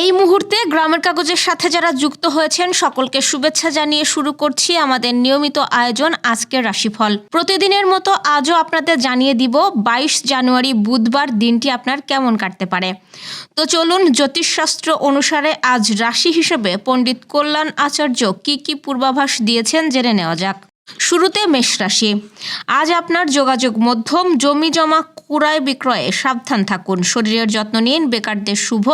এই মুহূর্তে গ্রামের কাগজের সাথে যারা যুক্ত হয়েছেন, সকলকে শুভেচ্ছা জানিয়ে শুরু করছি আমাদের নিয়মিত আয়োজন আজকের রাশিফল। প্রতিদিনের মতো আজও আপনাদের জানিয়ে দিব, বাইশ জানুয়ারি বুধবার দিনটি আপনার কেমন কাটতে পারে। তো চলুন জ্যোতিষশাস্ত্র অনুসারে আজ রাশি হিসেবে পণ্ডিত কল্যাণ আচার্য কি কি পূর্বাভাস দিয়েছেন জেনে নেওয়া যাক। শুরুতে মেষ রাশি। আজ আপনার যোগাযোগ মধ্যম, জমি জমা ক্রয় বিক্রয়ে, সাবধান থাকুন। শরীরের যত্ন নিন, বেকারদের শুভ।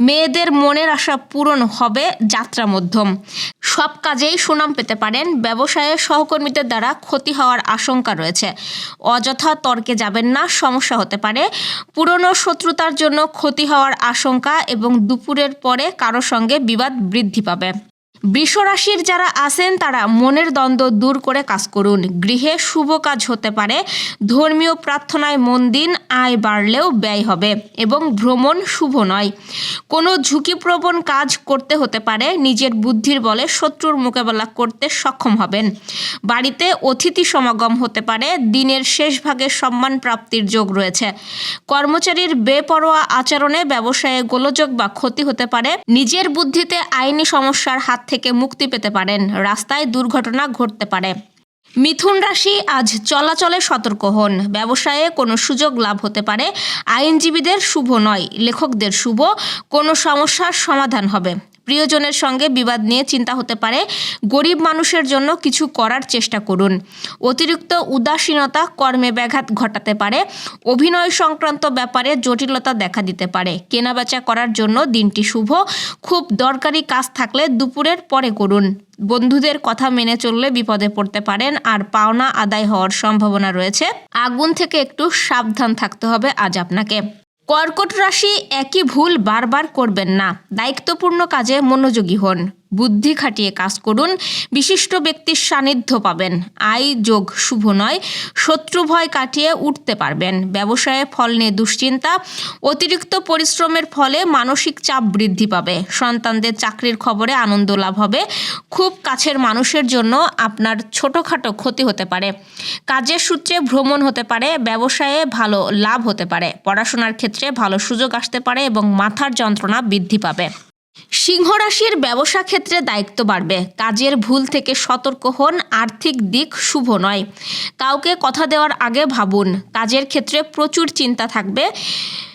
মেয়েদের মনের আশা পূরণ হবে যাত্রা মধ্যম। সব কাজেই সুনাম পেতে পারেন। ব্যবসায়ে সহকর্মীদের দ্বারা ক্ষতি হওয়ার আশঙ্কা রয়েছে। অযথা তর্কে যাবেন না, সমস্যা হতে পারে। পুরনো শত্রুতার জন্য ক্ষতি হওয়ার আশঙ্কা এবং দুপুরের পরে কারও সঙ্গে বিবাদ বৃদ্ধি পাবে। বৃষ রাশির যারা আছেন, তারা মনের দ্বন্দ্ব দূর করে কাজ করুন। গৃহে শুভ কাজ হতে পারে। ধর্মীয় প্রার্থনায় মন দিন, আয় বাড়লেও ব্যয় হবে এবং ভ্রমণ শুভ নয়। কোনো ঝুঁকিপ্রবণ কাজ করতে হতে পারে। নিজের বুদ্ধির বলে শত্রুর মোকাবেলা করতে সক্ষম হবেন। বাড়িতে অতিথি সমাগম হতে পারে। দিনের শেষ ভাগে সম্মান প্রাপ্তির যোগ রয়েছে। কর্মচারীর বেপরোয়া আচরণে ব্যবসায়ে গোলযোগ বা ক্ষতি হতে পারে। নিজের বুদ্ধিতে আইনি সমস্যার হাত মুক্তি পেতে পারেন। রাস্তায় দুর্ঘটনা ঘটতে পারে। মিথুন রাশি আজ চলাচলে সতর্ক হন। ব্যবসায়ে কোনো সুযোগ লাভ হতে পারে। আইনজীবীদের শুভ নয়, লেখকদের শুভ। কোনো সমস্যার সমাধান হবে। প্রিয়জনের সঙ্গে বিবাদ নিয়ে চিন্তা হতে পারে। গরিব মানুষের জন্য কিছু করার চেষ্টা করুন। অতিরিক্ত উদাসীনতা কর্মে ব্যাঘাত ঘটাতে পারে। অভিনয় সংক্রান্ত ব্যাপারে জটিলতা দেখা দিতে পারে। কেনাবেচা করার জন্য দিনটি শুভ। খুব দরকারি কাজ থাকলে দুপুরের পরে করুন। বন্ধুদের কথা মেনে চললে বিপদে পড়তে পারেন আর পাওনা আদায় হওয়ার সম্ভাবনা রয়েছে। আগুন থেকে একটু সাবধান থাকতে হবে আজ আপনাকে। কর্কট রাশি একই ভুল বারবার করবেন না। দায়িত্বপূর্ণ কাজে মনোযোগী হন। বুদ্ধি খাটিয়ে কাজ করুন। বিশিষ্ট ব্যক্তির সান্নিধ্য পাবেন। আয় যোগ শুভ নয়, শত্রু ভয় কাটিয়ে উঠতে পারবেন। ব্যবসায়ে ফল নিয়ে দুশ্চিন্তা, অতিরিক্ত পরিশ্রমের ফলে মানসিক চাপ বৃদ্ধি পাবে। সন্তানদের চাকরির খবরে আনন্দ লাভ হবে। খুব কাছের মানুষের জন্য আপনার ছোটোখাটো ক্ষতি হতে পারে। কাজের সূত্রে ভ্রমণ হতে পারে, ব্যবসায়ে ভালো লাভ হতে পারে। পড়াশোনার ক্ষেত্রে ভালো সুযোগ আসতে পারে এবং মাথার যন্ত্রণা বৃদ্ধি পাবে। সিংহ রাশির ব্যবসা ক্ষেত্রে দায়িত্ব বাড়বে। কাজের ভুল থেকে সতর্ক হন, আর্থিক দিক শুভ নয়। কাউকে কথা দেওয়ার আগে ভাবুন, কাজের ক্ষেত্রে প্রচুর চিন্তা থাকবে।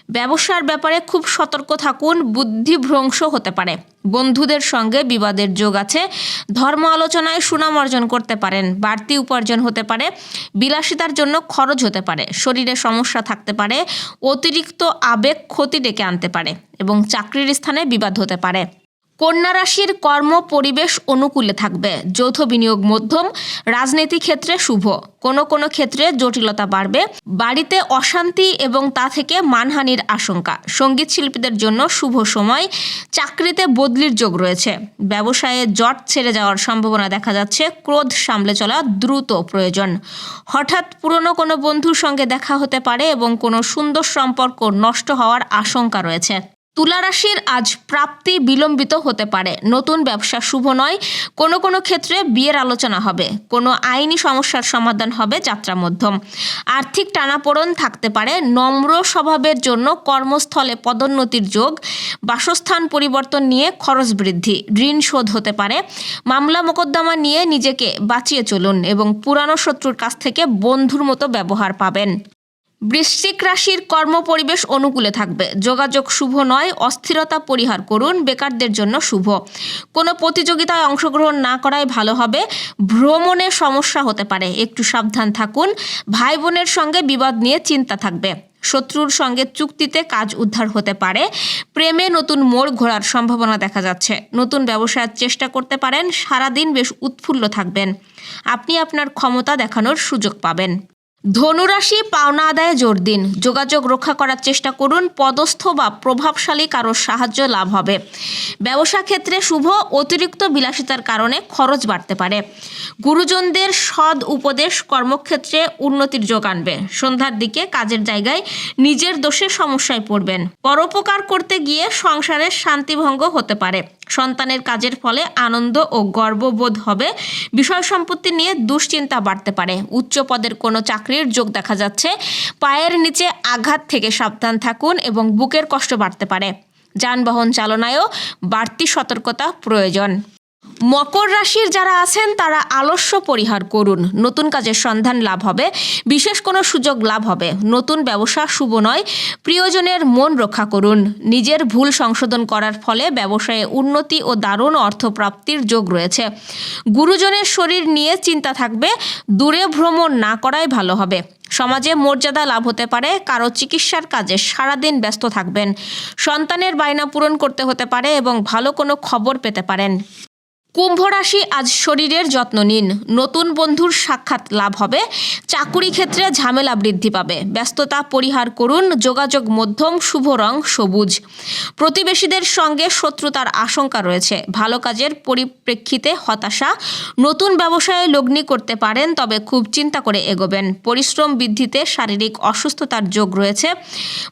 ব্যবসার ব্যাপারে খুব সতর্ক থাকুন, বুদ্ধিভ্রংশ হতে পারে। বন্ধুদের সঙ্গে বিবাদের যোগ আছে, ধর্ম আলোচনায় সুনাম অর্জন করতে পারেন, বাড়তি উপার্জন হতে পারে, বিলাসিতার জন্য খরচ হতে পারে, শরীরে সমস্যা থাকতে পারে, অতিরিক্ত আবেগ ক্ষতি ডেকে আনতে পারে এবং চাকরির স্থানে বিবাদ হতে পারে। কন্যা রাশির কর্ম পরিবেশ অনুকূলে থাকবে। যৌথ বিনিয়োগ মধ্যম, রাজনীতি ক্ষেত্রে শুভ। কোনো কোনো ক্ষেত্রে জটিলতা বাড়বে। বাড়িতে অশান্তি এবং তা থেকে মানহানির আশঙ্কা। সংগীত শিল্পীদের জন্য শুভ সময়। চাকরিতে বদলির যোগ রয়েছে। ব্যবসায়ে জট ছেড়ে যাওয়ার সম্ভাবনা দেখা যাচ্ছে। ক্রোধ সামলে চলা দ্রুত প্রয়োজন। হঠাৎ পুরনো কোনো বন্ধুর সঙ্গে দেখা হতে পারে এবং কোনো সুন্দর সম্পর্ক নষ্ট হওয়ার আশঙ্কা রয়েছে। তুলা রাশির আজ প্রাপ্তি বিলম্বিত হতে পারে। নতুন ব্যবসা শুভ নয়। কোনো কোনো ক্ষেত্রে বিয়ের আলোচনা হবে। কোনো আইনি সমস্যার সমাধান হবে যাত্রা মধ্যম। আর্থিক টানাপোড়ন থাকতে পারে। নম্র স্বভাবের জন্য কর্মস্থলে পদোন্নতির যোগ। বাসস্থান পরিবর্তন নিয়ে খরচ বৃদ্ধি। ঋণ শোধ হতে পারে। মামলা মোকদ্দমা নিয়ে নিজেকে বাঁচিয়ে চলুন এবং পুরানো শত্রুর কাছ থেকে বন্ধুর মতো ব্যবহার পাবেন। বৃশ্চিক রাশির কর্মপরিবেশ অনুকূলে থাকবে। যোগাযোগ শুভ নয়, অস্থিরতা পরিহার করুন, বেকারদের জন্য শুভ। কোনো প্রতিযোগিতায় অংশগ্রহণ না করাই ভালো হবে। ভ্রমণে সমস্যা হতে পারে, একটু সাবধান থাকুন। ভাই বোনের সঙ্গে বিবাদ নিয়ে চিন্তা থাকবে। শত্রুর সঙ্গে চুক্তিতে কাজ উদ্ধার হতে পারে। প্রেমে নতুন মোড় ঘোরার সম্ভাবনা দেখা যাচ্ছে। নতুন ব্যবসায়ের চেষ্টা করতে পারেন, সারাদিন বেশ উৎফুল্ল থাকবেন। আপনি আপনার ক্ষমতা দেখানোর সুযোগ পাবেন। ধনুরাশি, পাওনা আদায়ে জোর দিন। যোগাযোগ রক্ষা করার চেষ্টা করুন, পদস্থ বা প্রভাবশালী কারোর সাহায্য লাভ হবে। ব্যবসা ক্ষেত্রে শুভ, অতিরিক্ত বিলাসিতার কারণে খরচ বাড়তে পারে। গুরুজনদের সদ উপদেশ কর্মক্ষেত্রে উন্নতির যোগ আনবে। সন্ধ্যার দিকে কাজের জায়গায় নিজের দোষে সমস্যায় পড়বেন। পরোপকার করতে গিয়ে সংসারের শান্তিভঙ্গ হতে পারে। সন্তানের কাজের ফলে আনন্দ ও গর্ববোধ হবে। বিষয় সম্পত্তি নিয়ে দুশ্চিন্তা বাড়তে পারে। উচ্চ পদের কোনো চাকরির যোগ দেখা যাচ্ছে। পায়ের নিচে আঘাত থেকে সাবধান থাকুন এবং বুকের কষ্ট বাড়তে পারে। যানবাহন চালনায়ও বাড়তি সতর্কতা প্রয়োজন। মকর রাশির যারা আছেন, তারা আলস্য পরিহার করুন। নতুন কাজের সন্ধান লাভ হবে। বিশেষ কোনো সুযোগ লাভ হবে। নতুন ব্যবসা শুভ নয়। প্রিয়জনের মন রক্ষা করুন। নিজের ভুল সংশোধন করার ফলে ব্যবসায়ে উন্নতি ও দারুণ অর্থপ্রাপ্তির যোগ রয়েছে। গুরুজনের শরীর নিয়ে চিন্তা থাকবে। দূরে ভ্রমণ না করাই ভালো হবে। সমাজে মর্যাদা লাভ হতে পারে। কারও চিকিৎসার কাজে সারাদিন ব্যস্ত থাকবেন। সন্তানের বায়না পূরণ করতে হতে পারে এবং ভালো কোনো খবর পেতে পারেন। কুম্ভ রাশি আজ শরীরের যত্ন নিন। নতুন বন্ধুর সাক্ষাৎ লাভ হবে। চাকুরি ক্ষেত্রে ঝামেলা বৃদ্ধি পাবে। ব্যস্ততা পরিহার করুন। যোগাযোগ মধ্যম, শুভ রং, সবুজ। প্রতিবেশীদের সঙ্গে শত্রুতার আশঙ্কা রয়েছে। ভালো কাজের পরিপ্রেক্ষিতে হতাশা। নতুন ব্যবসায়ে লগ্নি করতে পারেন, তবে খুব চিন্তা করে এগোবেন। পরিশ্রম বৃদ্ধিতে শারীরিক অসুস্থতার যোগ রয়েছে।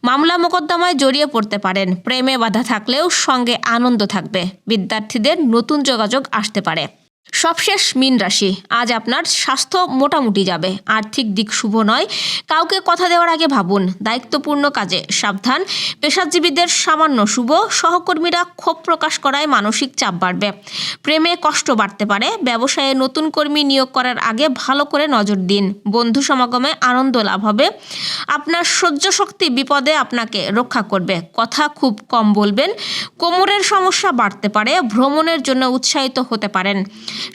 মামলা মোকদ্দমায় জড়িয়ে পড়তে পারেন। প্রেমে বাধা থাকলেও সঙ্গে আনন্দ থাকবে। বিদ্যার্থীদের নতুন যোগাযোগ আসতে পারে। সবশেষ মিন রাশি। আজ আপনার স্বাস্থ্য মোটামুটি যাবে। আর্থিক দিক শুভ নয়। কাউকে কথা দেওয়ার আগে ভাবুন। দায়িত্বপূর্ণ কাজে সাবধান। পেশাজীবীদের সামান্য শুভ। সহকর্মীরা ক্ষোভ প্রকাশ করায় মানসিক চাপ বাড়বে। প্রেমে কষ্ট বাড়তে পারে। ব্যবসায়ে নতুন কর্মী নিয়োগ করার আগে ভালো করে নজর দিন। বন্ধু সমাগমে আনন্দ লাভ হবে। আপনার সহ্য শক্তি বিপদে আপনাকে রক্ষা করবে। কথা খুব কম বলবেন। কোমরের সমস্যা বাড়তে পারে। ভ্রমণের জন্য উৎসাহিত হতে পারেন।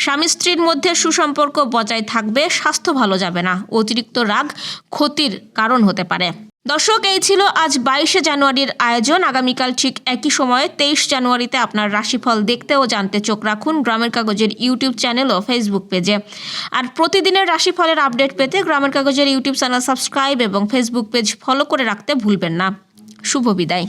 স্বামী স্ত্রীর মধ্যে সুসম্পর্ক বজায় থাকবে, স্বাস্থ্য ভালো যাবে না। অতিরিক্ত রাগ ক্ষতির কারণ হতে পারে। দর্শক, এই ছিল আজ বাইশে জানুয়ারির আয়োজন। আগামীকাল ঠিক একই সময়ে তেইশ জানুয়ারিতে আপনার রাশিফল দেখতে ও জানতে চোখ রাখুন গ্রামের কাগজের ইউটিউব চ্যানেল ও ফেসবুক পেজে। আর প্রতিদিনের রাশিফলের আপডেট পেতে গ্রামের কাগজের ইউটিউব চ্যানেল সাবস্ক্রাইব এবং ফেসবুক পেজ ফলো করে রাখতে ভুলবেন না। শুভ বিদায়।